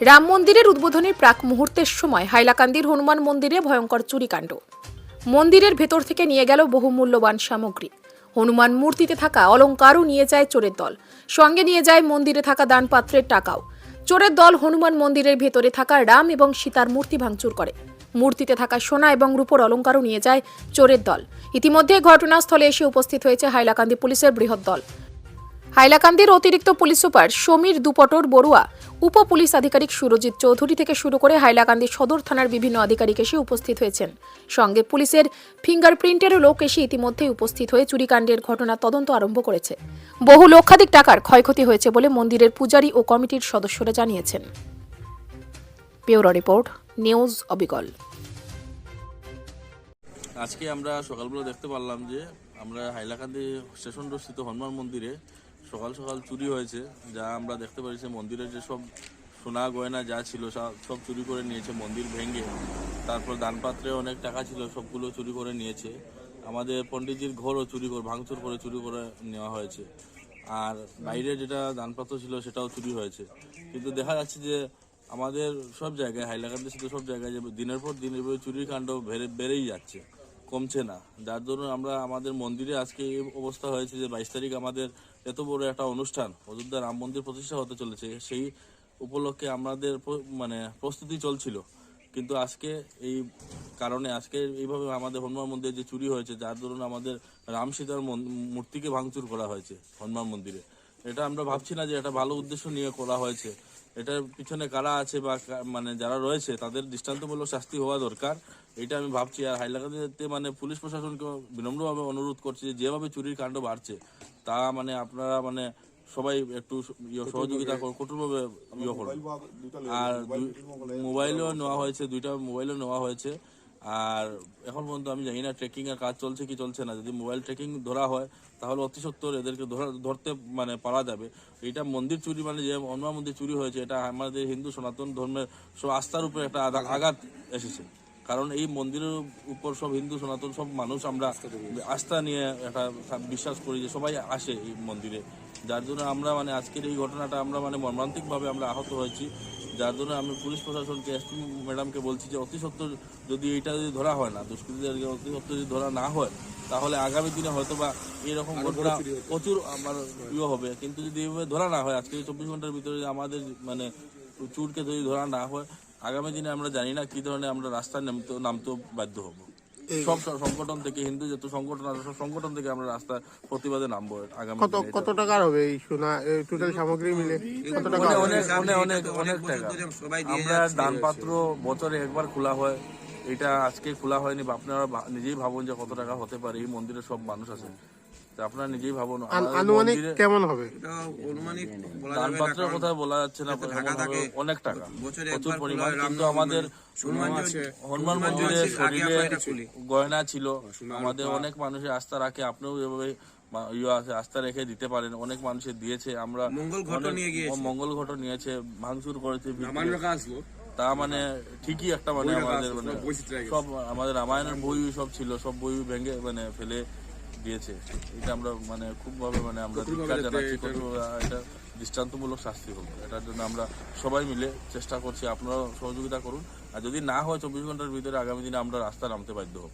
রাম মন্দিরের উদ্বোধনের প্রাক মুহূর্তের সময় হাইলাকান্দির হনুমান মন্দিরে ভয়ঙ্কর চুরিকাণ্ড। মন্দিরের ভেতর থেকে নিয়ে গেল বহু মূল্যবান সামগ্রী। হনুমান মূর্তিতে থাকা অলঙ্কারও নিয়ে যায় চোরের দল। সঙ্গে নিয়ে যায় মন্দিরে থাকা দানপাত্রের টাকাও। চোরের দল হনুমান মন্দিরের ভেতরে থাকা রাম এবং সীতার মূর্তি ভাঙচুর করে। মূর্তিতে থাকা সোনা এবং রূপোর অলঙ্কারও নিয়ে যায় চোরের দল। ইতিমধ্যে ঘটনাস্থলে এসে উপস্থিত হয়েছে হাইলাকান্দি পুলিশের বৃহৎ দল। হাইলাকান্দির অতিরিক্ত পুলিশ সুপার সমীর দুপটর বড়ুয়া উপ পুলিশ আধিকারিক সুরজিৎ চৌধুরী থেকে শুরু করে হাইলাকান্দি সদর থানার বিভিন্ন আধিকারিক এসে উপস্থিত হয়েছেন। সঙ্গে পুলিশের ফিঙ্গারপ্রিন্টেরও লোক এসে ইতিমধ্যেই উপস্থিত হয়ে চুরিকাণ্ডের ঘটনা তদন্ত আরম্ভ করেছে। বহু লক্ষাধিক টাকার ক্ষয়ক্ষতি হয়েছে বলে মন্দিরের পূজারী ও কমিটির সদস্যরা জানিয়েছেন। রিপোর্ট, নিউজ অবিকল। আজকে আমরা সকালবেলা দেখতে পারলাম যে আমরা হাইলাকান্দি স্টেশন রোড স্থিত হনুমান মন্দিরে সকাল সকাল চুরি হয়েছে। যা আমরা দেখতে পেরেছি মন্দিরের যে সব সোনা গয়না যা ছিল সব- সব চুরি করে নিয়েছে, মন্দির ভেঙে। তারপর দানপাত্রে অনেক টাকা ছিল, সবগুলো চুরি করে নিয়েছে। আমাদের পণ্ডিতজির ঘরও চুরি করে, ভাঙচুর করে চুরি করে নেওয়া হয়েছে। আর বাইরে যেটা দানপাত্র ছিল, সেটাও চুরি হয়েছে। কিন্তু দেখা যাচ্ছে যে, আমাদের সব জায়গায় হাইলাকান্দি শুধু সব জায়গায় যে দিনের পর দিন এভাবে চুরির কাণ্ড বেড়ে- বেড়েই যাচ্ছে, কমছে না। যার জন্য আমরা, আমাদের মন্দিরে আজকে এই অবস্থা হয়েছে যে, বাইশ তারিখ আমাদের এত বড় একটা অনুষ্ঠান অযোধ্যা রাম মন্দির প্রতিষ্ঠা হতে চলেছে, সেই উপলক্ষে আমাদের মানে প্রস্তুতি চলছিল। কিন্তু আজকে এই কারণে, আজকে এইভাবে আমাদের হনুমান মন্দিরে যে চুরি হয়েছে, যার দরুন আমাদের রাম সীতার মূর্তিকে ভাঙচুর করা হয়েছে হনুমান মন্দিরে। এটা আমরা ভাবছি না যে এটা ভালো উদ্দেশ্য নিয়ে করা হয়েছে। এটার পিছনে কারা আছে বা মানে যারা রয়েছে, তাদের দৃষ্টান্তমূলক শাস্তি হওয়া দরকার। এটা আমি ভাবছি। আর হাইলাকান্দিতে মানে পুলিশ প্রশাসনকে বিনম্রভাবে অনুরোধ করছি যেভাবে চুরির কাণ্ড বাড়ছে তা মানে আপনারা মানে সবাই একটু ইয়ে সহযোগিতা করুন কঠোরভাবে ইয়ে করুন। আর মোবাইলও নেওয়া হয়েছে দুইটা মোবাইলও নেওয়া হয়েছে। আর এখন পর্যন্ত আমি জানি না ট্রেকিং এর কাজ চলছে কি চলছে না। যদি মোবাইল ট্রেকিং ধরা হয় তাহলে অতি সত্তর এদেরকে ধরা- ধরতে মানে পারা যাবে। এটা মন্দির চুরি মানে যে হনুমান মন্দির চুরি হয়েছে এটা আমাদের হিন্দু সনাতন ধর্মের সব আস্থার উপরে একটা আঘা- আঘাত এসেছে। কারণ এই মন্দিরের উপর সব হিন্দু সনাতন সব মানুষ আমরা আস্থা নিয়ে একটা বিশ্বাস করি যে সবাই আসে এই মন্দিরে। যার জন্য আমরা মানে আজকের এই ঘটনাটা আমরা মানে মর্মান্তিকভাবে আমরা আহত হয়েছি। যার জন্য আমি পুলিশ প্রশাসনকে এসপি ম্যাডামকে বলছি যে অতি সত্ত্বর যদি এটা যদি ধরা হয় না দুষ্কৃতীদেরকে অতি সত্ত্বর যদি ধরা না হয় তাহলে আগামী দিনে হয়তো বা এরকম ঘটনা প্রচুর আমার ইয়ে হবে। কিন্তু যদি এইভাবে ধরা না হয় আজকে চব্বিশ ঘণ্টার ভিতরে আমাদের মানে চুরকে যদি ধরা না হয় আগামী দিনে আমরা জানি না কি ধরনের আমরা রাস্তায় নামতে নামতেও বাধ্য হব। সব সংগঠন থেকে হিন্দু যত সংগঠন আছে সব সংগঠন থেকে আমরা রাস্তা প্রতিবাদে নামবো আগামী কত কত টাকার হবে এই সোনা টোটাল সামগ্রী মিলে? কত টাকা অনেক অনেক অনেক অনেক অনেক টাকা। আমরা দানপাত্র বছরে একবার খোলা হয়। এটা আজকে খোলা হয়নি বা আপনারা নিজেই ভাবুন যে কত টাকা হতে পারে এই মন্দিরে সব মানুষ আছে। আপনারা নিজেই ভাবুন আন- আনুমানিক কেমন হবে? এটা অনুমানিক বলা যাবে না দানপাত্রের কথা বলা যাচ্ছে না অনেক টাকা। প্রচুর পরিমাণ কিন্তু আমাদের হনুমান মন্দিরে শরীরে। গয়না ছিল আমাদের অনেক মানুষের আস্থা রাখে আপনিও এভাবে ইয়ে আছে আস্থা রেখে দিতে পারেন অনেক মানুষের দিয়েছে আমরা মঙ্গল ঘট নিয়ে গিয়েছে। মঙ্গল ঘট নিয়েছে ভাঙচুর করেছে তা মানে ঠিকই একটা মানে আমাদের মানে সব আমাদের রামায়ণের বই সব ছিল সব বই ভেঙে মানে ফেলে দিয়েছে। এটা আমরা মানে খুব ভাবে মানে আমরা ধিক্কার জানাচ্ছি এটা- দৃষ্টান্তমূলক শাস্তি হোক। এটার জন্য আমরা সবাই মিলে চেষ্টা করছি আপনারাও সহযোগিতা করুন। আর যদি না হয় চব্বিশ ঘণ্টার ভিতরে আগামী দিনে আমরা রাস্তা নামতে বাধ্য হব।